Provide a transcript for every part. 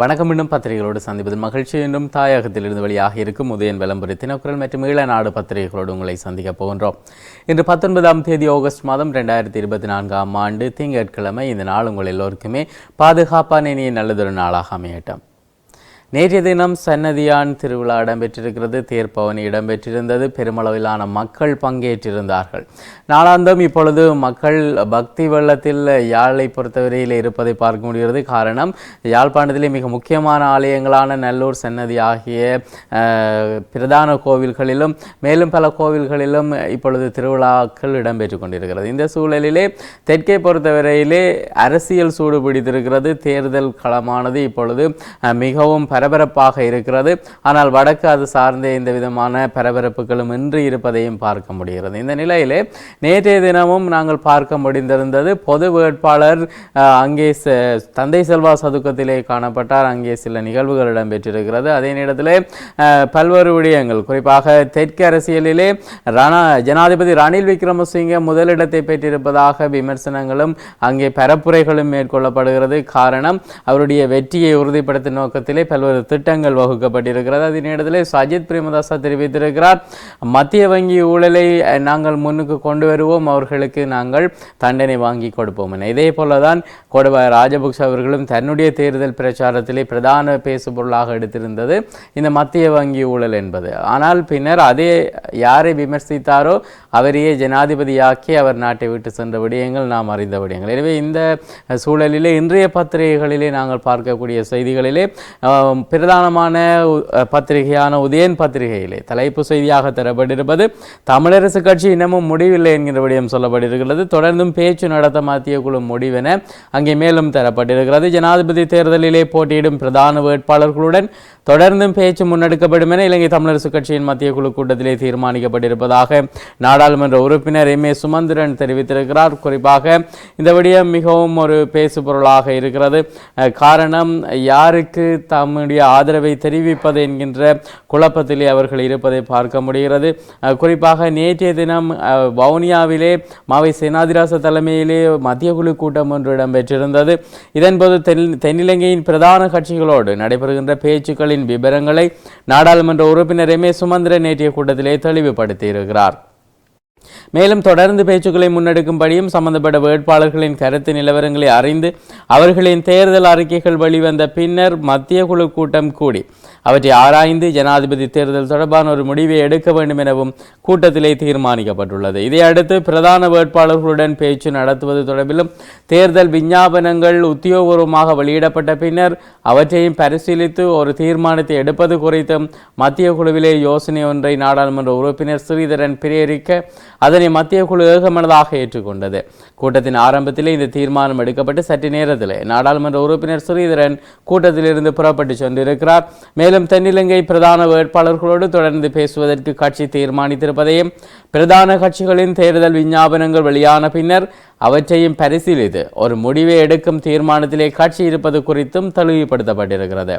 வணக்கம் இன்னும் பத்திரிகைகளோடு சந்திப்பது மகிழ்ச்சி என்றும் தாயகத்திலிருந்து வெளியாக இருக்கும் உதயன் விளம்பரி தினக்குரல் மற்றும் ஈழநாடு பத்திரிகைகளோடு உங்களை சந்திக்கப் போகின்றோம். இன்று பத்தொன்பதாம் தேதி ஆகஸ்ட் மாதம் ரெண்டாயிரத்தி இருபத்தி நான்காம் ஆண்டு திங்கட்கிழமை இந்த நாள் உங்கள் எல்லோருக்குமே பாதுகாப்பான இனிய நல்லதொரு நாளாக அமையட்டும். நேற்றைய தினம் சன்னதியான் திருவிழா இடம்பெற்றிருக்கிறது. தேர்ப்பவனி இடம்பெற்றிருந்தது. பெருமளவிலான மக்கள் பங்கேற்றிருந்தார்கள். நாளாந்தம் இப்பொழுது மக்கள் பக்தி வெள்ளத்தில் யாழை பொறுத்தவரையில் இருப்பதை பார்க்க முடிகிறது. காரணம் யாழ்ப்பாணத்திலே மிக முக்கியமான ஆலயங்களான நல்லூர் சன்னதி ஆகிய பிரதான கோவில்களிலும் மேலும் பல கோவில்களிலும் இப்பொழுது திருவிழாக்கள் இடம்பெற்று கொண்டிருக்கிறது. இந்த சூழலிலே தெற்கே பொறுத்தவரையிலே அரசியல் சூடு பிடித்திருக்கிறது. தேர்தல் களமானது இப்பொழுது மிகவும் மிகவும் பரபரப்பாக இருக்கிறது. ஆனால் வடக்கு அது சார்ந்த இந்த விதமான பரபரப்புகளும் இன்றி இருப்பதையும் பார்க்க முடிகிறது. இந்த நிலையிலே நேற்றைய தினமும் நாங்கள் பார்க்க முடிந்திருந்தது பொது வேட்பாளர் அங்கே தந்தை செல்வா சதுக்கத்திலே காணப்பட்டார். அங்கே சில நிகழ்வுகள் இடம்பெற்றிருக்கிறது. அதே நேரத்தில் பல்வேறு விடயங்கள் குறிப்பாக தெற்கு அரசியலிலே ரணா ஜனாதிபதி ரணில் விக்ரமசிங்க முதலிடத்தை பெற்றிருப்பதாக விமர்சனங்களும் அங்கே பரப்புரைகளும் மேற்கொள்ளப்படுகிறது. காரணம் அவருடைய வெற்றியை உறுதிப்படுத்தும் நோக்கத்திலே பல்வேறு திட்டங்கள் வகுக்கப்பட்டிருக்கிறது. அதே நேரத்தில் சஜித் பிரேமதாசா தெரிவித்திருக்கிறார் மத்திய வங்கி ஊழலை நாங்கள் முன்னுக்கு கொண்டு வருவோம். அவர்களுக்கு நாங்கள் தண்டனை வாங்கி கொடுப்போம் என. இதே போல தான் கோடபாய ராஜபக்ஷ அவர்களும் தன்னுடைய தேர்தல் பிரச்சாரத்திலே பிரதான பேசுபொருளாக எடுத்திருந்தது இந்த மத்திய வங்கி ஊழல் என்பது. ஆனால் பின்னர் அதே யாரை விமர்சித்தாரோ அவரையே ஜனாதிபதியாக்கி அவர் நாட்டை விட்டு சென்ற விடயங்கள் நாம் அறிந்த விடயங்கள். எனவே இந்த சூழலிலே இன்றைய பத்திரிகைகளிலே நாங்கள் பார்க்கக்கூடிய செய்திகளிலே பிரதானமான பத்திரிகையான உதயன் பத்திரிகையிலே தலைப்பு செய்தியாக தரப்பட்டிருப்பது தமிழரசு கட்சி இன்னமும் முடிவில்லை என்கிற விடயம் சொல்லப்பட்டிருக்கிறது. தொடர்ந்தும் பேச்சு நடத்த மத்திய குழு முடிவென அங்கே மேலும் தரப்பட்டிருக்கிறது. ஜனாதிபதி தேர்தலிலே போட்டியிடும் பிரதான வேட்பாளர்களுடன் தொடர்ந்தும் பேச்சு முன்னெடுக்கப்படும் என இலங்கை தமிழரசு கட்சியின் மத்திய குழு கூட்டத்திலே தீர்மானிக்கப்பட்டிருப்பதாக நாடாளுமன்ற உறுப்பினர் எம் ஏ சுமந்திரன் தெரிவித்திருக்கிறார். குறிப்பாக இந்த விடயம் மிகவும் ஒரு பேசு பொருளாக இருக்கிறது காரணம் யாருக்கு தங்களுடைய ஆதரவை தெரிவிப்பது என்கின்ற குழப்பத்திலே அவர்கள் இருப்பதை பார்க்க முடிகிறது. குறிப்பாக நேற்றைய தினம் வவுனியாவிலே மாவை சேனாதிராச தலைமையிலே மத்திய குழு கூட்டம் ஒன்று இடம்பெற்றிருந்தது. இதன்போது தென் தென்னிலங்கையின் பிரதான கட்சிகளோடு நடைபெறுகின்ற பேச்சுக்களின் விவரங்களை நாடாளுமன்ற உறுப்பினர் எம் ஏ சுமந்திரன் நேற்றைய கூட்டத்திலே தெளிவுபடுத்தியிருக்கிறார். மேலும் தொடர்ந்து பேச்சுக்களை முன்னெடுக்கும்படியும் சம்பந்தப்பட்ட வேட்பாளர்களின் கருத்து நிலவரங்களை அறிந்து அவர்களின் தேர்தல் அறிக்கைகள் வெளிவந்த பின்னர் மத்திய குழு கூட்டம் கூடி அவற்றை ஆராய்ந்து ஜனாதிபதி தேர்தல் தொடர்பான ஒரு முடிவை எடுக்க வேண்டும் எனவும் கூட்டத்திலே தீர்மானிக்கப்பட்டுள்ளது. இதையடுத்து பிரதான வேட்பாளர்களுடன் பேச்சு நடத்துவது தொடர்பிலும் தேர்தல் விஞ்ஞாபனங்கள் உத்தியோகபூர்வமாக வெளியிடப்பட்ட பின்னர் அவற்றையும் பரிசீலித்து ஒரு தீர்மானத்தை எடுப்பது குறித்தும் மத்திய குழுவிலே யோசனை ஒன்றை நாடாளுமன்ற உறுப்பினர் ஸ்ரீதரன் பிரேரிக்க அதனை மத்திய குழு ஏகமனதாக ஏற்றுக்கொண்டது. கூட்டத்தின் ஆரம்பத்திலே இந்த தீர்மானம் எடுக்கப்பட்டு சற்று நேரத்தில் நாடாளுமன்ற உறுப்பினர் ஸ்ரீதரன் கூட்டத்திலிருந்து புறப்பட்டு சென்றிருக்கிறார். மேலும் தென்னிலங்கை பிரதான வேட்பாளர்களோடு தொடர்ந்து பேசுவதற்கு கட்சி தீர்மானித்திருப்பதையும் பிரதான கட்சிகளின் தேர்தல் விஞ்ஞாபனங்கள் வெளியான பின்னர் அவற்றையும் பரிசீலித்து ஒரு முடிவை எடுக்கும் தீர்மானத்திலே கட்சி இருப்பது குறித்தும் தெளிவுபடுத்தப்பட்டிருக்கிறது.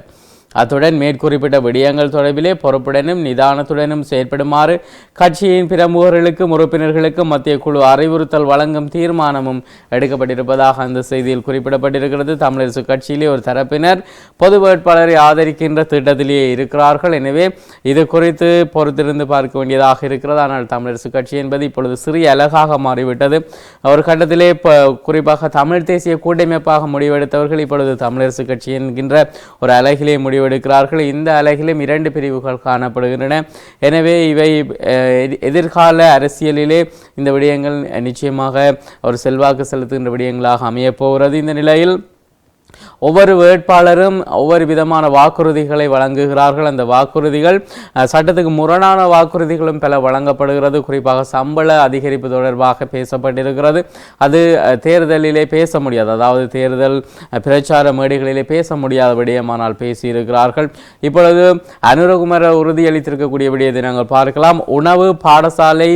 அத்துடன் மேற்குறிப்பிட்ட விடயங்கள் தொடர்பிலே பொறுப்புடனும் நிதானத்துடனும் செயற்படுமாறு கட்சியின் பிரமுகர்களுக்கும் உறுப்பினர்களுக்கும் மத்திய குழு அறிவுறுத்தல் வழங்கும் தீர்மானமும் எடுக்கப்பட்டிருப்பதாக அந்த செய்தியில் குறிப்பிடப்பட்டிருக்கிறது. தமிழரசு கட்சியிலே ஒரு தரப்பினர் பொது வேட்பாளரை ஆதரிக்கின்ற திட்டத்திலேயே இருக்கிறார்கள். எனவே இது குறித்து பொறுத்திருந்து பார்க்க வேண்டியதாக இருக்கிறது. ஆனால் தமிழரசு கட்சி என்பது இப்பொழுது சிறிய அழகாக மாறிவிட்டது. ஒரு கட்டத்திலே குறிப்பாக தமிழ் தேசிய கூட்டமைப்பாக முடிவெடுத்தவர்கள் இப்பொழுது தமிழரசு கட்சி என்கின்ற ஒரு அலகிலே முடிவெடுக்கிறார்கள் இந்த அலகிலும் இரண்டு பிரிவுகள் காணப்படுகின்றன. எனவே இவை அஹ், எதிர்கால அரசியலிலே இந்த விடயங்கள் நிச்சயமாக ஒரு செல்வாக்கு செலுத்துகின்ற விடயங்களாக அமையப்போகிறது இந்த நிலையில் ஒவ்வொரு வேட்பாளரும் ஒவ்வொரு விதமான வாக்குறுதிகளை வழங்குகிறார்கள். அந்த வாக்குறுதிகள் சட்டத்துக்கு முரணான வாக்குறுதிகளும் பல வழங்கப்படுகிறது. குறிப்பாக சம்பள அதிகரிப்பு தொடர்பாக பேசப்பட்டிருக்கிறது. அது தேர்தலிலே பேச முடியாது. அதாவது தேர்தல் பிரச்சார மேடைகளிலே பேச முடியாத விடயமானால் பேசியிருக்கிறார்கள். இப்பொழுது அனுரகுமார உறுதியளித்திருக்கக்கூடிய விடயத்தை நாங்கள் பார்க்கலாம். உணவு பாடசாலை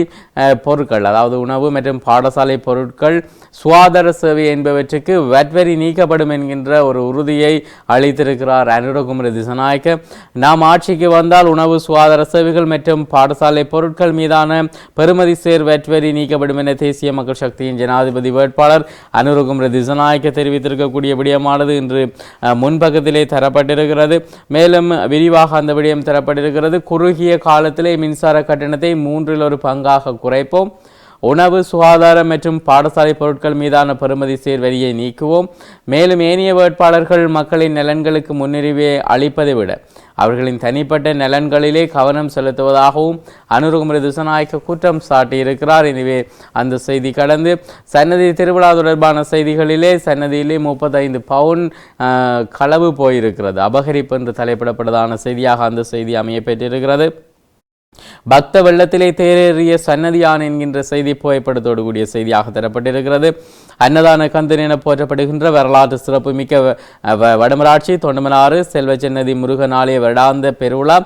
பொருட்கள் அதாவது உணவு மற்றும் பாடசாலை பொருட்கள் சுகாதார சேவை என்பவற்றுக்கு வட்வரி நீக்கப்படும் என்கின்ற ஒரு உறுதியை அளித்திருக்கிறார் அனுரகுமரி திசநாயக்க. நாம் ஆட்சிக்கு வந்தால் உணவு சுகாதார சேவைகள் மற்றும் பாடசாலை பொருட்கள் மீதான பெறுமதி சேர் வெட் நீக்கப்படும் என தேசிய மக்கள் சக்தியின் ஜனாதிபதி வேட்பாளர் அனுரகுமரி திசநாயக்க தெரிவித்திருக்கக்கூடிய விடயமானது இன்று அஹ், முன்பக்கத்திலே தரப்பட்டிருக்கிறது. மேலும் விரிவாக அந்த விடயம் தரப்பட்டிருக்கிறது. குறுகிய காலத்திலே மின்சார கட்டணத்தை மூன்றில் ஒரு பங்காக குறைப்போம். உணவு சுகாதாரம் மற்றும் பாடசாலை பொருட்கள் மீதான பெறுமதி சேர் வரியை நீக்குவோம். மேலும் ஏனைய வேட்பாளர்கள் மக்களின் நலன்களுக்கு முன்னுரிமை அளிப்பதை விட அவர்களின் தனிப்பட்ட நலன்களிலே கவனம் செலுத்துவதாகவும் அனுருகுமரி திசநாயக்க குற்றம் சாட்டியிருக்கிறார். எனவே அந்த செய்தி கடந்து சன்னதி திருவிழா தொடர்பான செய்திகளிலே சன்னதியிலே முப்பத்தைந்து பவுன் களவு போயிருக்கிறது. அபகரிப்பு என்று தலைப்பிடப்பட்டதான செய்தியாக அந்த செய்தி அமைய பெற்றிருக்கிறது பக்த வெள்ளத்திலே தேரேறிய சன்னதியான் என்கின்ற செய்தி புகைப்படத்தோடு கூடிய செய்தியாக தரப்பட்டிருக்கிறது. அன்னதான கந்தன் என போற்றப்படுகின்ற வரலாற்று சிறப்புமிக்க வடமராட்சி தொண்டமனாறு செல்வச்சன்னதி முருகன் ஆலய வருடாந்த பெருவிழா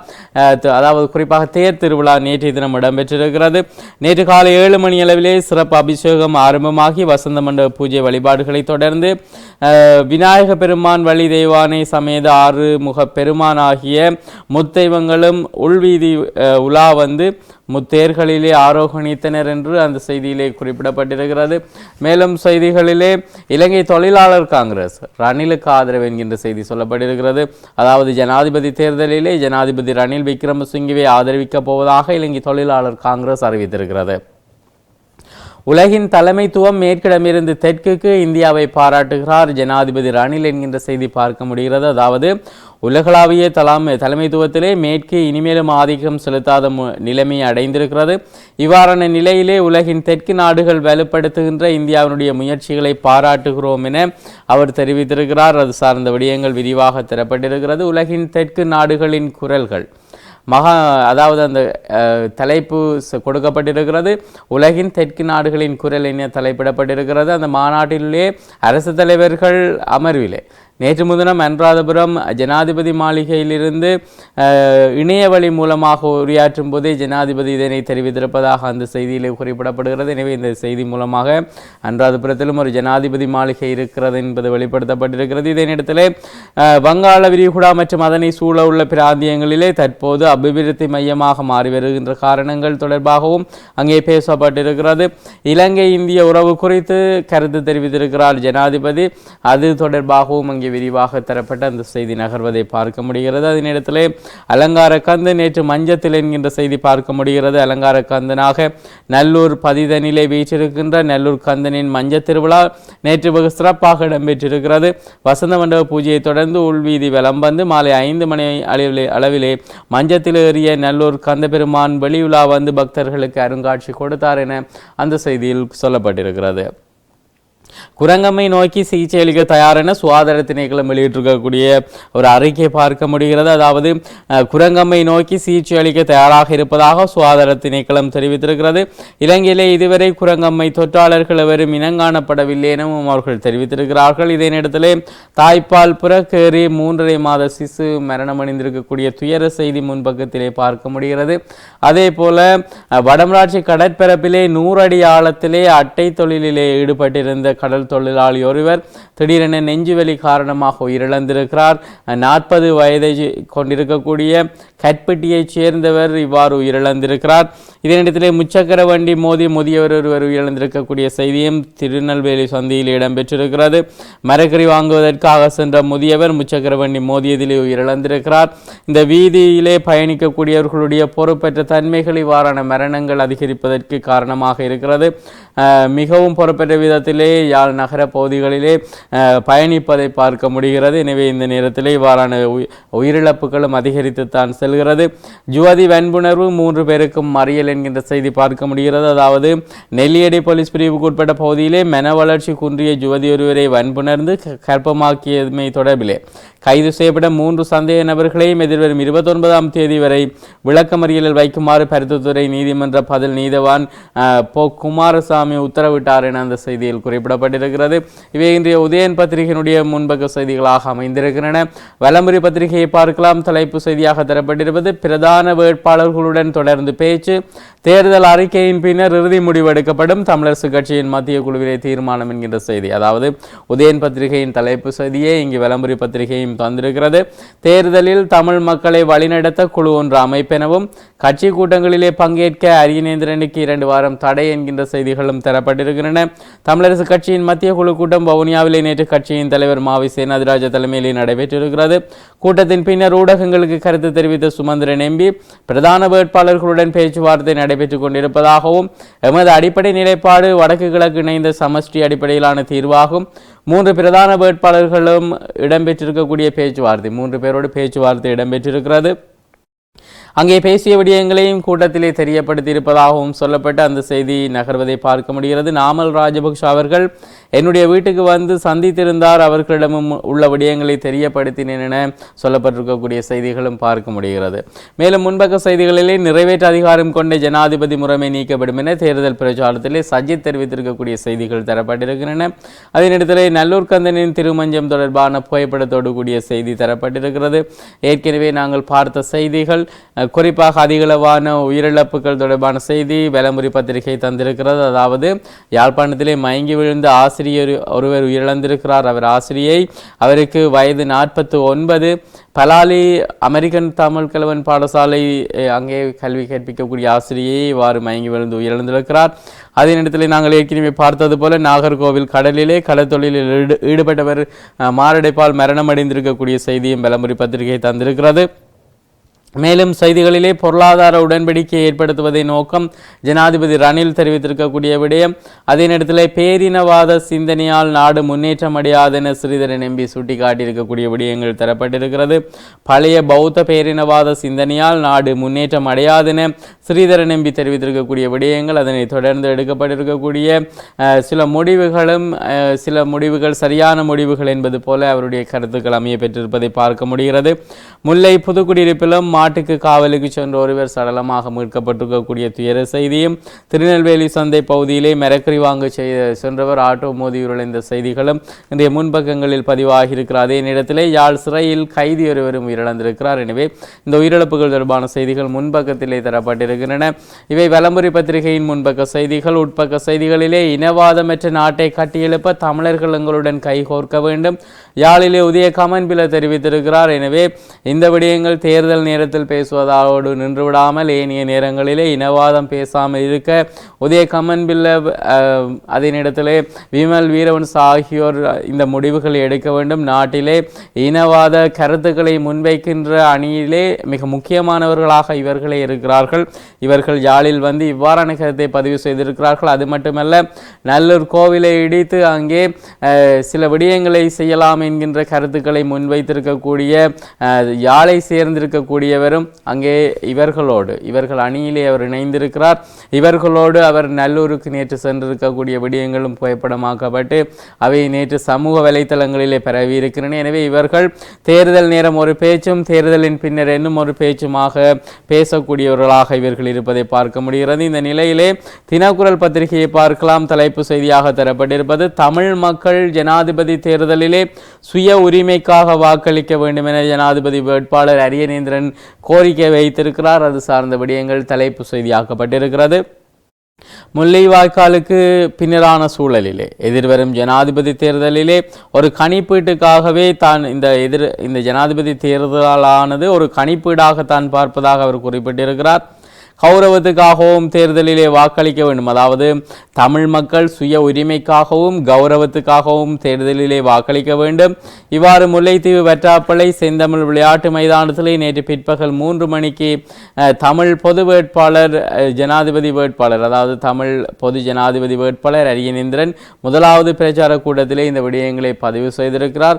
அதாவது குறிப்பாக தேர் திருவிழா நேற்றைய தினம் இடம்பெற்றிருக்கிறது. நேற்று காலை ஏழு மணி அளவிலே சிறப்பு அபிஷேகம் ஆரம்பமாகி வசந்த மண்டப பூஜை வழிபாடுகளை தொடர்ந்து விநாயக பெருமான் வழி தெய்வானை சமேத ஆறு முக பெருமான் ஆகிய முத்தெய்வங்களும் உள்வீதி அஹ், துலா வந்து முத்தேர்களிலே ஆரோகணித்தனர் என்று அந்த செய்தியிலே குறிப்பிடப்பட்டிருக்கிறது. மேலும் செய்திகளிலே இலங்கை தொழிலாளர் காங்கிரஸ் ரணிலுக்கு ஆதரவு என்கின்ற செய்தி சொல்லப்பட்டிருக்கிறது. அதாவது ஜனாதிபதி தேர்தலிலே ஜனாதிபதி ரணில் விக்ரமசிங்கவை ஆதரவிக்கப் போவதாக இலங்கை தொழிலாளர் காங்கிரஸ் அறிவித்திருக்கிறது. உலகின் தலைமைத்துவம் மேற்கிடமிருந்து தெற்குக்கு இந்தியாவை பாராட்டுகிறார் ஜனாதிபதி ரணில் என்கின்ற செய்தி பார்க்க முடிகிறது. அதாவது உலகளாவிய தலாமை தலைமைத்துவத்திலே மேற்கு இனிமேலும் ஆதிக்கம் செலுத்தாத மு- நிலைமை அடைந்திருக்கிறது. இவ்வாறான நிலையிலே உலகின் தெற்கு நாடுகள் வலுப்படுத்துகின்ற இந்தியாவினுடைய முயற்சிகளை பாராட்டுகிறோம் என அவர் தெரிவித்திருக்கிறார். அது சார்ந்த விடயங்கள் விரிவாக தரப்பட்டிருக்கிறது. உலகின் தெற்கு நாடுகளின் குரல்கள். மகா அதாவது அந்த தலைப்பு கொடுக்கப்பட்டிருக்கிறது. உலகின் தெற்கு நாடுகளின் குரல் என தலைப்பிடப்பட்டிருக்கிறது. அந்த மாநாட்டிலே அரசு தலைவர்கள் அமர்விலே. நேற்று முதினம் அனுராதபுரம் ஜனாதிபதி மாளிகையிலிருந்து அஹ், இணைய வழி மூலமாக உரையாற்றும் போதே ஜனாதிபதி இதனை தெரிவித்திருப்பதாக அந்த செய்தியிலே குறிப்பிடப்படுகிறது. எனவே இந்த செய்தி மூலமாக அனுராதபுரத்திலும் ஒரு ஜனாதிபதி மாளிகை இருக்கிறது என்பது வெளிப்படுத்தப்பட்டிருக்கிறது. இதே வங்காள விரிகுடா மற்றும் அதனை சூழ உள்ள பிராந்தியங்களிலே தற்போது அபிவிருத்தி மையமாக மாறி வருகின்ற காரணங்கள் தொடர்பாகவும் அங்கே பேசப்பட்டிருக்கிறது. இலங்கை இந்திய உறவு குறித்து கருத்து தெரிவித்திருக்கிறார் ஜனாதிபதி. அது தொடர்பாகவும் அங்கே விரிவாக தரப்பட்ட அந்த செய்தி நகர்வதை பார்க்க முடிகிறது. அதே நேரத்திலே அலங்கார கந்து நேற்று மஞ்சத்தில் என்கின்ற செய்தி பார்க்க முடிகிறது. அலங்கார கந்தனாக நல்லூர் பதிதனிலே வீற்றிருக்கின்ற நல்லூர் கந்தனின் மஞ்ச திருவிழா நேற்று வெகு சிறப்பாக இடம்பெற்றிருக்கிறது. வசந்த மண்டப பூஜையை தொடர்ந்து உள்வீதி வலம் வந்து மாலை ஐந்து மணி அளவிலே அளவிலே மஞ்சத்தில் ஏறிய நல்லூர் கந்தபெருமான் வெளியுலா வந்து பக்தர்களுக்கு அருங்காட்சி கொடுத்தார் என அந்த செய்தியில் சொல்லப்பட்டிருக்கிறது. குரங்கம்மை நோக்கி சிகிச்சை அளிக்க தயார் என சுகாதார திணைக்களம் வெளியிட்டிருக்கக்கூடிய ஒரு அறிக்கை பார்க்க முடிகிறது. அதாவது குரங்கம்மை நோக்கி சிகிச்சை அளிக்க தயாராக இருப்பதாக சுகாதார திணைக்களம் தெரிவித்திருக்கிறது. இலங்கையிலே இதுவரை குரங்கம்மை தொற்றாளர்கள் எவரும் இனங்காணப்படவில்லை எனவும் அவர்கள் தெரிவித்திருக்கிறார்கள். இதே நேரத்திலே தாய்ப்பால் புறக்கேறி மூன்றரை மாத சிசு மரணமடைந்திருக்கக்கூடிய துயர செய்தி முன்பக்கத்திலே பார்க்க முடிகிறது. அதே போல வடமராட்சி கடற்பரப்பிலே நூறடி ஆழத்திலே அட்டை தொழிலிலே ஈடுபட்டிருந்த கடல் தொழிலாளி ஒருவர் திடீரென நெஞ்சுவலி காரணமாக உயிரிழந்திருக்கிறார். நாற்பது வயதை கொண்டிருக்கக்கூடிய கட்பட்டியைச் சேர்ந்தவர் இவ்வாறு உயிரிழந்திருக்கிறார். இதனிடத்திலே முச்சக்கர வண்டி மோதி முதியவர் ஒருவர் உயிரிழந்திருக்கக்கூடிய செய்தியும் திருநெல்வேலி சந்தியில் இடம்பெற்றிருக்கிறது. மரக்கறி வாங்குவதற்காக சென்ற முதியவர் முச்சக்கர வண்டி மோதியதிலே உயிரிழந்திருக்கிறார். இந்த வீதியிலே பயணிக்கக்கூடியவர்களுடைய பொறுப்பற்ற தன்மைகள் இவ்வாறான மரணங்கள் அதிகரிப்பதற்கு காரணமாக இருக்கிறது. மிகவும் பொறுப்பற்ற விதத்திலே யாழ் நகர பகுதிகளிலே பயணிப்பதை பார்க்க முடிகிறது. எனவே இந்த நேரத்திலே இவ்வாறான உயிரிழப்புகளும் உயிரிழப்புகளும் அதிகரித்துத்தான் செல்கிறது. ஜுவதி வன்புணர்வு மூன்று பேருக்கும் மறியல் என்கின்ற செய்தி பார்க்க முடிகிறது. அதாவது நெல்லியடி போலீஸ் பிரிவுக்கு உட்பட்ட பகுதியிலே மன வளர்ச்சி குன்றிய ஜுவதி ஒருவரை வன்புணர்ந்து கற்பமாக்கியமை தொடர்பிலே. கைது செய்யப்பட்ட மூன்று சந்தேக நபர்களையும் எதிர்வரும் இருபத்தொன்பதாம் தேதி வரை விளக்கமறியலில் வைக்குமாறு பருத்தித்துறை நீதிமன்ற பதில் நீதவான் போ பொ. குமாரசாமி உத்தரவிட்டார் என அந்த செய்தியில் வெளியிடப்பட்டிருக்கிறது இவை இன்றைய உதயன் பத்திரிகையினுடைய முன்பக்க செய்திகளாக அமைந்திருக்கின்றன. வலமுறை பத்திரிகையை பார்க்கலாம். தலைப்பு செய்தியாக தரப்பட்டிருப்பது பிரதான வேட்பாளர்களுடன் தொடர்ந்து பேச்சு தேர்தல் அறிக்கையின் பின்னர் இறுதி முடிவு எடுக்கப்படும் தமிழரசு கட்சியின் மத்திய குழுவிலே தீர்மானம் என்கின்ற செய்தி. அதாவது உதயன் பத்திரிகையின் தலைப்பு செய்தியே இங்கு விளம்பரி பத்திரிகையும் தந்திருக்கிறது. தேர்தலில் தமிழ் மக்களை வழிநடத்த குழு ஒன்று அமைப்பெனவும் கட்சி கூட்டங்களிலே பங்கேற்க அரியநேந்திரனுக்கு இரண்டு வாரம் தடை என்கின்ற செய்திகளும் தரப்பட்டிருக்கின்றன. தமிழரசு கட்சியின் மத்திய குழு கூட்டம் வவுனியாவிலே நேற்று கட்சியின் தலைவர் மாவி சேனாதிராஜ தலைமையிலே நடைபெற்றிருக்கிறது. கூட்டத்தின் பின்னர் ஊடகங்களுக்கு கருத்து தெரிவித்த சுமந்திரன் எம்பி பிரதான வேட்பாளர்களுடன் பேச்சுவார்த்தை நடைபெற்றுக் கொண்டிருப்பதாகவும் எமது அடிப்படை நிலைப்பாடு வடக்கு கிழக்கு இணைந்த சமஷ்டி அடிப்படையிலான தீர்வாகும். மூன்று பிரதான வேட்பாளர்களும் இடம்பெற்றிருக்கக்கூடிய பேச்சுவார்த்தை மூன்று பேரோடு பேச்சுவார்த்தை இடம்பெற்றிருக்கிறது. அங்கே பேசிய விடயங்களையும் கூட்டத்திலே தெரியப்படுத்தியிருப்பதாகவும் சொல்லப்பட்டு அந்த செய்தி நகர்வதை பார்க்க முடிகிறது. நாமல் ராஜபக்ஷ அவர்கள் என்னுடைய வீட்டுக்கு வந்து சந்தித்திருந்தார். அவர்களிடமும் உள்ள விடயங்களை தெரியப்படுத்தினேன் என சொல்லப்பட்டிருக்கக்கூடிய செய்திகளும் பார்க்க முடிகிறது. மேலும் முன்பக்க செய்திகளிலே நிறைவேற்ற அதிகாரம் கொண்ட ஜனாதிபதி முறைமை நீக்கப்படும் என தேர்தல் பிரச்சாரத்திலே சஜித் தெரிவித்திருக்கக்கூடிய செய்திகள் தரப்பட்டிருக்கின்றன. அதனிடத்திலே நல்லூர் கந்தனின் திருமஞ்சம் தொடர்பான புகைப்படத்தோடு கூடிய செய்தி தரப்பட்டிருக்கிறது. ஏற்கனவே நாங்கள் பார்த்த செய்திகள் குறிப்பாக அதிகளவான உயிரிழப்புகள் தொடர்பான செய்தி வேலமுறை பத்திரிகை தந்திருக்கிறது. அதாவது யாழ்ப்பாணத்திலே மயங்கி விழுந்த ஆசிரியர் ஒருவர் உயிரிழந்திருக்கிறார். அவர் ஆசிரியை அவருக்கு வயது நாற்பத்து ஒன்பது பலாலி அமெரிக்கன் தமிழ் கலவன் பாடசாலை அங்கே கல்வி கற்பிக்கக்கூடிய ஆசிரியை இவ்வாறு மயங்கி விழுந்து உயிரிழந்திருக்கிறார். அதே நேரத்தில் நாங்கள் ஏற்கனவே பார்த்தது போல நாகர்கோவில் கடலிலே கடற்தொழிலில் ஈடுபட்டவர் மாரடைப்பால் மரணமடைந்திருக்கக்கூடிய செய்தியும் விளம்பரி பத்திரிகை தந்திருக்கிறது. மேலும் செய்திகளிலே பொருளாதார உடன்படிக்கையை ஏற்படுத்துவதை நோக்கம் ஜனாதிபதி ரணில் தெரிவித்திருக்கக்கூடிய விடயம். அதே நேரத்தில் பேரினவாத சிந்தனையால் நாடு முன்னேற்றம் அடையாதென ஸ்ரீதரன் எம்பி சுட்டிக்காட்டியிருக்கக்கூடிய விடயங்கள் தரப்பட்டிருக்கிறது. பழைய பௌத்த பேரினவாத சிந்தனையால் நாடு முன்னேற்றம் அடையாதென ஸ்ரீதரன் எம்பி தெரிவித்திருக்கக்கூடிய விடயங்கள் அதனை தொடர்ந்து எடுக்கப்பட்டிருக்கக்கூடிய சில முடிவுகளும் சில முடிவுகள் சரியான முடிவுகள் என்பது போல அவருடைய கருத்துக்கள் அமைய பெற்றிருப்பதை பார்க்க முடிகிறது. முல்லை புதுக்குடியிருப்பிலும் மாட்டுக்கு காவலுக்கு சென்ற ஒருவர் சடலமாக மீட்கப்பட்டிருக்கக்கூடிய துயர செய்தியும் திருநெல்வேலி சந்தை பகுதியிலே மிரக்கறி வாங்க சென்றவர் ஆட்டோ மோதி உருளைந்த செய்திகளும் இன்றைய முன்பக்கங்களில் பதிவாகியிருக்கிறார் அதே நேரத்திலே யாழ் சிறையில் கைதி ஒருவரும் உயிரிழந்திருக்கிறார். எனவே இந்த உயிரிழப்புகள் தொடர்பான செய்திகள் முன்பக்கத்திலே தரப்பட்டிருக்கின்றன. இவை வலம்புரி பத்திரிகையின் முன்பக்க செய்திகள் உட்பக்க செய்திகளிலே இனவாதமற்ற நாட்டை கட்டியெழுப்ப தமிழர்கள் எங்களுடன் கைகோர்க்க வேண்டும். யாழிலே உதய கமன்பில தெரிவித்திருக்கிறார். எனவே இந்த விடயங்கள் தேர்தல் நேரத்தில் பேசுவதோடு நின்றுவிடாமல் ஏனைய நேரங்களிலே இனவாதம் பேசாமல் இருக்க உதய கமன்பில்ல பில்ல அதே நேரத்திலே விமல் வீரவன்ஸ் ஆகியோர் இந்த முடிவுகளை எடுக்க வேண்டும். நாட்டிலே இனவாத கருத்துக்களை முன்வைக்கின்ற அணியிலே மிக முக்கியமானவர்களாக இவர்களே இருக்கிறார்கள். இவர்கள் யாழில் வந்து இவ்வாறான கருத்தை பதிவு செய்திருக்கிறார்கள். அது மட்டுமல்ல நல்லூர் கோவிலை இடித்து அங்கே சில விடயங்களை செய்யலாம் என்கின்ற கருத்துக்களை முன்வைத்திருக்கக்கூடிய யாழை சேர்ந்திருக்கக்கூடியவர் தேவரும் அங்கே இவர்களோடு இவர்கள் அணியிலே அவர் இணைந்திருக்கிறார். இவர்களோடு அவர் நல்லூருக்கு நேற்று சென்றிருக்கக்கூடிய விடயங்களும் புகைப்படமாக்கப்பட்டு அவை நேற்று சமூக வலைத்தளங்களிலே பரவி இருக்கின்றன எனவே இவர்கள் தேர்தல் நேரம் ஒரு பேச்சும் தேர்தலின் பின்னர் இன்னும் ஒரு பேச்சுமாக பேசக்கூடியவர்களாக இவர்கள் இருப்பதை பார்க்க முடிகிறது. இந்த நிலையிலே தினக்குரல் பத்திரிகையை பார்க்கலாம். தலைப்பு செய்தியாக தரப்பட்டிருப்பது தமிழ் மக்கள் ஜனாதிபதி தேர்தலிலே சுய உரிமைக்காக வாக்களிக்க வேண்டும் என ஜனாதிபதி வேட்பாளர் அரியநேந்திரன் கோரிக்கை வைத்திருக்கிறார். அது சார்ந்த விடயங்கள் தலைப்பு செய்தியாக்கப்பட்டிருக்கிறது முல்லைவாய்க்காலுக்கு பின்னரான சூழலிலே எதிர்வரும் ஜனாதிபதி தேர்தலிலே ஒரு கணிப்பீட்டுக்காகவே தான் இந்த எதிர் இந்த ஜனாதிபதி தேர்தலானது ஒரு கணிப்பீடாக தான் பார்ப்பதாக அவர் குறிப்பிட்டிருக்கிறார். கௌரவத்துக்காகவும் தேர்தலிலே வாக்களிக்க வேண்டும். அதாவது தமிழ் மக்கள் சுய உரிமைக்காகவும் கௌரவத்துக்காகவும் தேர்தலிலே வாக்களிக்க வேண்டும். இவ்வாறு முல்லைத்தீவு வெற்றாப்பளை செந்தமிழ் விளையாட்டு மைதானத்திலே நேற்று பிற்பகல் மூன்று மணிக்கு தமிழ் பொது வேட்பாளர் ஜனாதிபதி வேட்பாளர் அதாவது தமிழ் பொது ஜனாதிபதி வேட்பாளர் அரியநேந்திரன் முதலாவது பிரச்சார கூட்டத்திலே இந்த விடயங்களை பதிவு செய்திருக்கிறார்.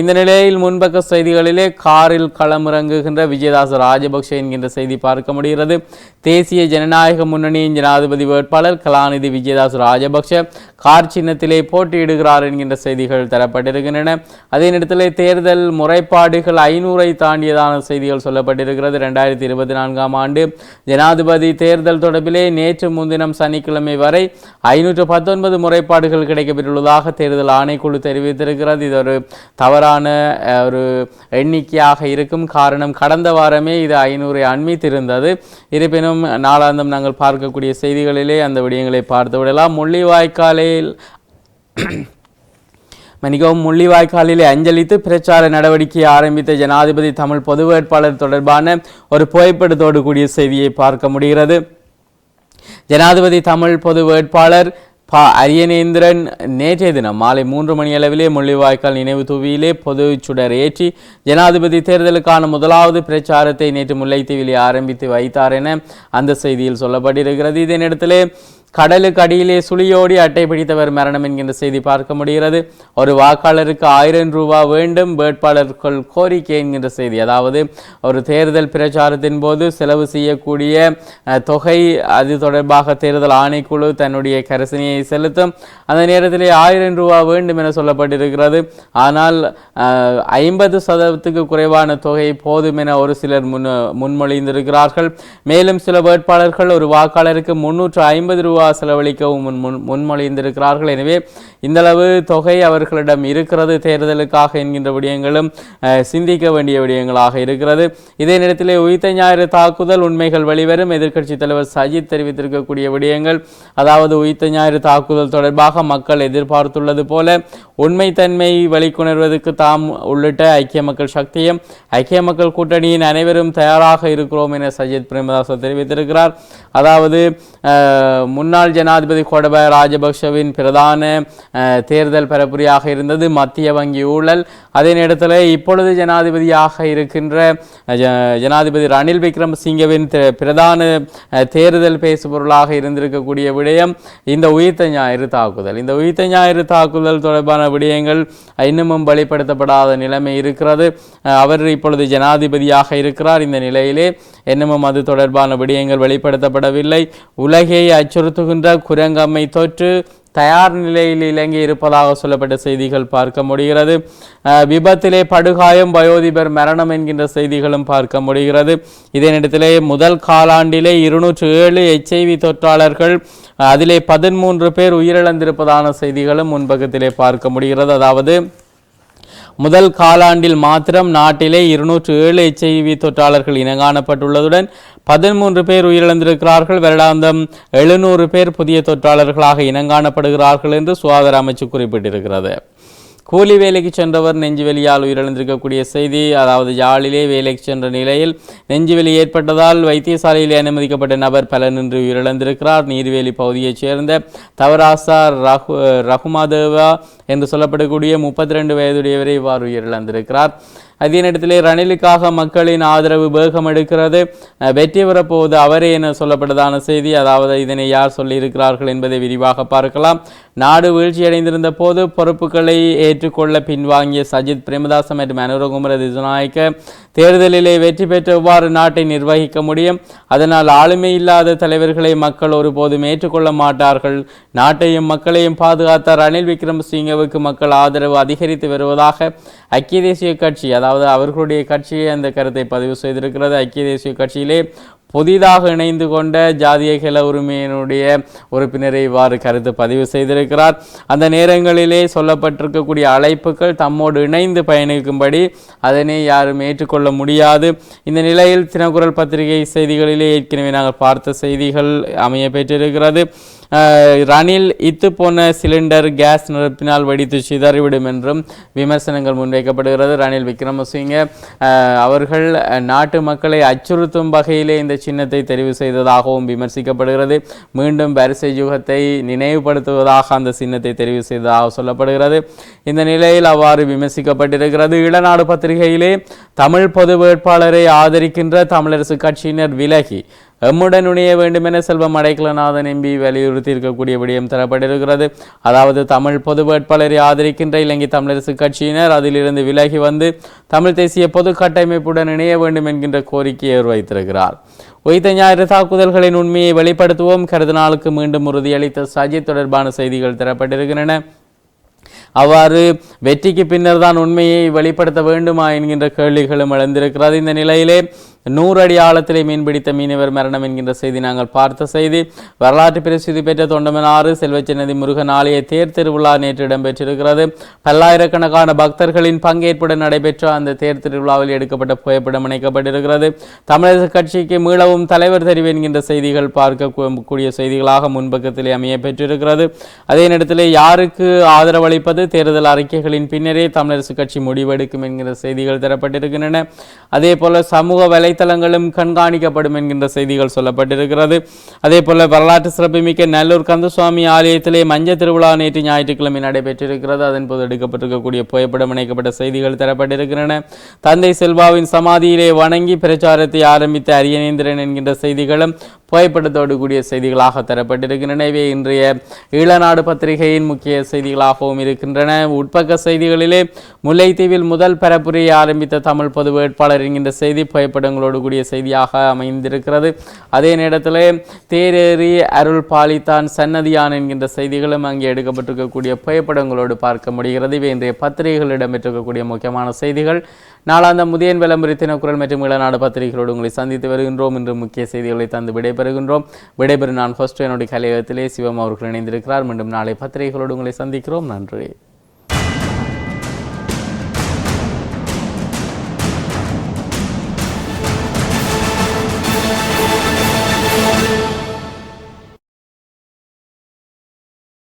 இந்த நிலையில் முன்பக்க செய்திகளிலே காரில் களமிறங்குகின்ற விஜயதாச ராஜபக்ஷ என்கின்ற செய்தி பார்க்க முடிகிறது. தேசிய ஜனநாயக முன்னணியின் ஜனாதிபதி வேட்பாளர் கலாநிதி விஜயதாஸ் ராஜபக்ஷ கார் சின்னத்திலே போட்டியிடுகிறார் என்கின்ற செய்திகள் தரப்பட்டிருக்கின்றன. அதே நேரத்தில் தேர்தல் முறைப்பாடுகள் ஐநூறை தாண்டியதான செய்திகள் சொல்லப்பட்டிருக்கிறது. ரெண்டாயிரத்தி இருபத்தி நான்காம் ஆண்டு ஜனாதிபதி தேர்தல் தொடர்பிலே நேற்று முன்தினம் சனிக்கிழமை வரை ஐநூற்று பத்தொன்பது முறைப்பாடுகள் கிடைக்கப்பெற்றுள்ளதாக தேர்தல் ஆணைக்குழு தெரிவித்திருக்கிறது. இது ஒரு தவறான ஒரு எண்ணிக்கையாக இருக்கும் காரணம். கடந்த வாரமே இது ஐநூறை அண்மித்திருந்தது. இருப்பினும் தினம் நாளாந்தம் நாங்கள் பார்க்கக்கூடிய செய்திகளிலே அந்த விடயங்களை பார்த்து விடலாம் முள்ளிவாய்க்காலில் மன்னிக்கவும் முள்ளிவாய்க்காலிலே அஞ்சலித்து பிரச்சார நடவடிக்கையை ஆரம்பித்த ஜனாதிபதி தமிழ் பொது வேட்பாளர் தொடர்பான ஒரு புகைப்படத்தோடு கூடிய செய்தியை பார்க்க முடிகிறது. ஜனாதிபதி தமிழ் பொது வேட்பாளர் ப அரியநேந்திரன் நேற்றைய தினம் மாலை மூன்று மணி அளவிலே முள்ளிவாய்க்கால் நினைவு தூவியிலே பொது சுடர் ஏற்றி ஜனாதிபதி தேர்தலுக்கான முதலாவது பிரச்சாரத்தை நேற்று முல்லைத்தீவிலே ஆரம்பித்து வைத்தார் என அந்த செய்தியில் சொல்லப்பட்டிருக்கிறது. இதே நேரத்திலே கடலுக்கு அடியிலே சுழியோடி அட்டை பிடித்தவர் மரணம் என்கின்ற செய்தி பார்க்க முடிகிறது. ஒரு வாக்காளருக்கு ஆயிரம் ரூபாய் வேண்டும் வேட்பாளர்கள் கோரிக்கை என்கின்ற செய்தி. அதாவது ஒரு தேர்தல் பிரச்சாரத்தின் போது செலவு செய்யக்கூடிய தொகை அது தொடர்பாக தேர்தல் ஆணைக்குழு தன்னுடைய கரசனையை செலுத்தும். அந்த நேரத்திலே ஆயிரம் ரூபாய் வேண்டும் என சொல்லப்பட்டிருக்கிறது. ஆனால் ஐம்பது சதவீதத்துக்கு குறைவான தொகை போதும் என ஒரு சிலர் முன் முன்மொழிந்திருக்கிறார்கள். மேலும் சில வேட்பாளர்கள் ஒரு வாக்காளருக்கு முன்னூற்று ஐம்பது ரூபா செலவழிக்கவும் முன் முன்மொழிந்திருக்கிறார்கள். எனவே இந்தளவு தொகை அவர்களிடம் இருக்கிறது. தேர்தலுக்காக என்கின்ற விடயங்களும் சிந்திக்க வேண்டிய விடயங்களாக இருக்கிறது. இதே நேரத்தில் உயிர்த்த ஞாயிறு தாக்குதல் உண்மைகள் வெளிவரும். எதிர்க்கட்சித் தலைவர் சஜித் தெரிவித்திருக்கக்கூடிய விடயங்கள் அதாவது உயிர்த்த ஞாயிறு தாக்குதல் தொடர்பாக மக்கள் எதிர்பார்த்துள்ளது போல உண்மைத்தன்மை வெளிக்கொணர்வதற்கு தாம் உள்ளிட்ட ஐக்கிய மக்கள் சக்தியும் ஐக்கிய மக்கள் கூட்டணியின் அனைவரும் தயாராக இருக்கிறோம் என சஜித் பிரேமதாச தெரிவித்திருக்கிறார். அதாவது முன் முன்னாள் ஜனாதிபதி கோடபாய ராஜபக்ஷவின் பிரதான தேர்தல் பரப்புரையாக இருந்தது மத்திய வங்கி ஊழல். அதே நேரத்தில் இப்பொழுது ஜனாதிபதியாக இருக்கின்ற ஜனாதிபதி ரணில் விக்ரமசிங்கவின் பிரதான அஹ், தேர்தல் பேசுபொருளாக இருந்திருக்கக்கூடிய விடயம் இந்த உயிர்த்த ஞாயிறு தாக்குதல். இந்த உயிர்த்த ஞாயிறு தாக்குதல் தொடர்பான விடயங்கள் இன்னமும் வெளிப்படுத்தப்படாத நிலைமை இருக்கிறது. அவர் இப்பொழுது ஜனாதிபதியாக இருக்கிறார். இந்த நிலையிலே இன்னமும் அது தொடர்பான விடயங்கள் வெளிப்படுத்தப்படவில்லை. உலகை அச்சுறுத்துகின்ற குரங்கம்மை தொற்று தயார் நிலையில் இலங்கை இருப்பதாக சொல்லப்பட்ட செய்திகள் பார்க்க முடிகிறது. விபத்திலே படுகாயம் வயோதிபர் மரணம் என்கின்ற செய்திகளும் பார்க்க முடிகிறது. இதனிடத்திலே முதல் காலாண்டிலே இருநூற்று ஏழு எச்ஐவி தொற்றாளர்கள் அதிலே பதிமூன்று பேர் உயிரிழந்திருப்பதான செய்திகளும் முன்பக்கத்திலே பார்க்க முடிகிறது. அதாவது முதல் காலாண்டில் மாத்திரம் நாட்டிலே இருநூற்று ஏழு எச்ஐவி தொற்றாளர்கள் இனங்காணப்பட்டுள்ளதுடன் பதிமூன்று பேர் உயிரிழந்திருக்கிறார்கள். வருடாந்தம் எழுநூறு பேர் புதிய தொற்றாளர்களாக இனங்காணப்படுகிறார்கள் என்று சுகாதார அமைச்சு குறிப்பிட்டிருக்கிறது. கூலி வேலைக்கு சென்றவர் நெஞ்சுவலியால் உயிரிழந்திருக்கக்கூடிய செய்தி அதாவது யாழிலே வேலைக்கு சென்ற நிலையில் நெஞ்சுவலி ஏற்பட்டதால் வைத்தியசாலையில் அனுமதிக்கப்பட்ட நபர் பலனின்றி உயிரிழந்திருக்கிறார். நீர்வேலி பகுதியைச் சேர்ந்த தவராசா ரகு ரகுமாதேவா என்று சொல்லப்படக்கூடிய முப்பத்தி ரெண்டு வயதுடையவரை இவ்வாறு உயிரிழந்திருக்கிறார். அதே நேரத்திலே ரணிலுக்காக மக்களின் ஆதரவு வேகம் எடுக்கிறது. வெற்றி பெறப்போவது அவரே என சொல்லப்பட்டதான செய்தி. அதாவது இதனை யார் சொல்லியிருக்கிறார்கள் என்பதை விரிவாக பார்க்கலாம். நாடு வீழ்ச்சியடைந்திருந்த போது பொறுப்புகளை ஏற்றுக்கொள்ள பின்வாங்கிய சஜித் பிரேமதாச மற்றும் அனுரகுமர திசுநாயக்க தேர்தலிலே வெற்றி பெற்று இவ்வாறு நாட்டை நிர்வகிக்க முடியும்? அதனால் ஆளுமை இல்லாத தலைவர்களை மக்கள் ஒருபோதும் ஏற்றுக்கொள்ள மாட்டார்கள். நாட்டையும் மக்களையும் பாதுகாத்த ரணில் விக்ரமசிங்கவுக்கு மக்கள் ஆதரவு அதிகரித்து வருவதாக ஐக்கிய தேசிய கட்சி அதாவது அவர்களுடைய கட்சியே அந்த கருத்தை பதிவு செய்திருக்கிறது. ஐக்கிய தேசிய கட்சியிலே புதிதாக இணைந்து கொண்ட ஜாதிய கிள உரிமையினுடைய உறுப்பினரை இவ்வாறு கருத்து பதிவு செய்திருக்கிறார். அந்த நேரங்களிலே சொல்லப்பட்டிருக்கக்கூடிய அழைப்புகள் தம்மோடு இணைந்து பயணிக்கும்படி அதனை யாரும் ஏற்றுக்கொள்ள முடியாது. இந்த நிலையில் தினக்குரல் பத்திரிகை செய்திகளிலே ஏற்கனவே நாங்கள் பார்த்த செய்திகள் அமைய பெற்றிருக்கிறது. ரணில் இத்து போன சிலிண்டர் கேஸ் நிரப்பினால் வெடித்து சிதறிவிடும் என்றும் விமர்சனங்கள் முன்வைக்கப்படுகிறது. ரணில் விக்ரமசிங்க அவர்கள் நாட்டு மக்களை அச்சுறுத்தும் வகையிலே இந்த சின்னத்தை தெரிவு செய்ததாகவும் விமர்சிக்கப்படுகிறது. மீண்டும் வரிசை யுகத்தை நினைவுபடுத்துவதாக அந்த சின்னத்தை தெரிவு செய்ததாக சொல்லப்படுகிறது. இந்த நிலையில் அவ்வாறு விமர்சிக்கப்பட்டிருக்கிறது. இளநாடு பத்திரிகையிலே தமிழ் பொது வேட்பாளரை ஆதரிக்கின்ற தமிழரசு கட்சியினர் விலகி எம்முடன் இணைய வேண்டும் என செல்வம் அடைக்கலநாதன் எம்பி வலியுறுத்தி இருக்கக்கூடிய விடயம் தரப்பட்டிருக்கிறது. அதாவது தமிழ் பொது வேட்பாளரை ஆதரிக்கின்ற இலங்கை தமிழரசு கட்சியினர் அதிலிருந்து விலகி வந்து தமிழ் தேசிய பொது கட்டமைப்புடன் இணைய வேண்டும் என்கின்ற கோரிக்கையை அவர் வைத்திருக்கிறார் உயிர்த்த ஞாயிறு தாக்குதல்களின் உண்மையை வெளிப்படுத்துவோம். கருது நாளுக்கு மீண்டும் உறுதியளித்த சஜித் தொடர்பான செய்திகள் தரப்பட்டிருக்கின்றன. அவ்வாறு வெற்றிக்கு பின்னர் தான் உண்மையை வெளிப்படுத்த வேண்டுமா என்கின்ற கேள்விகளும் எழுந்திருக்கிறது. இந்த நிலையிலே நூறு அடி ஆழத்திலே மீன்பிடித்த மீனவர் மரணம் என்கின்ற செய்தி நாங்கள் பார்த்த செய்தி. வரலாற்று பிரசித்தி பெற்ற தொண்டமனாறு செல்வச்சன்னதி முருகன் ஆலய தேர் திருவிழா நேற்று இடம்பெற்றிருக்கிறது. பல்லாயிரக்கணக்கான பக்தர்களின் பங்கேற்புடன் நடைபெற்ற அந்த தேர் திருவிழாவில் எடுக்கப்பட்ட புகைப்படம் இணைக்கப்பட்டிருக்கிறது. தமிழக கட்சிக்கு மீளவும் தலைவர் தெரிவு என்கின்ற செய்திகள் பார்க்கக்கூடிய செய்திகளாக முன்பக்கத்திலே அமைய பெற்றிருக்கிறது அதே நேரத்தில் யாருக்கு ஆதரவளிப்பது அளிப்பது தேர்தல் அறிக்கைகளின் பின்னரே தமிழரசு கட்சி முடிவெடுக்கும் என்கிற செய்திகள் தரப்பட்டிருக்கின்றன. அதே போல சமூக வலைத்தளங்களும் கண்காணிக்கப்படும் என்கின்ற செய்திகள் சொல்லப்பட்டிருக்கிறது. அதே போல வரலாற்று சிறப்புமிக்க நல்லூர் கந்தசுவாமி ஆலயத்திலே மஞ்சள் திருவிழா நேற்று ஞாயிற்றுக்கிழமை நடைபெற்றிருக்கிறது. அதன் போது எடுக்கப்பட்டிருக்கக்கூடிய புகைப்படம் இணைக்கப்பட்ட செய்திகள் தரப்பட்டிருக்கின்றன. தந்தை செல்வாவின் சமாதியிலே வணங்கி பிரச்சாரத்தை ஆரம்பித்த அரியநேந்திரன் என்கின்ற செய்திகளும் புகைப்படத்தோடு கூடிய செய்திகளாக தரப்பட்டிருக்கின்றன இவை இன்றைய ஈழநாடு பத்திரிகையின் முக்கிய செய்திகளாகவும் இருக்கின்றன. உட்பக்க செய்திகளிலே முல்லைத்தீவில் முதல் பரப்புரையை ஆரம்பித்த தமிழ் பொது வேட்பாளர் என்கின்ற செய்தி புகைப்படங்களோடு கூடிய செய்தியாக அமைந்திருக்கிறது. அதே நேரத்தில் தேரேறி அருள் பாலித்தான் சன்னதியான் என்கின்ற செய்திகளும் அங்கே எடுக்கப்பட்டிருக்கக்கூடிய புகைப்படங்களோடு பார்க்க முடிகிறது. இவை இன்றைய பத்திரிகைகள் இடம்பெற்றிருக்கக்கூடிய முக்கியமான செய்திகள். நாளாந்த முதியன் விளம்பரத்தின குரல் மற்றும் இளநாடு பத்திரிகைகளோடு உங்களை சந்தித்து வருகின்றோம். இன்று முக்கிய செய்திகளை தந்து பெறுகின்றோம். விடைபெறும் நான் ஃபர்ஸ்ட் என்னுடைய கலையகத்திலே சிவம் அவர்கள் இணைந்திருக்கிறார். மீண்டும் நாளை பத்திரிகைகளோடு உங்களை சந்திக்கிறோம். நன்றி.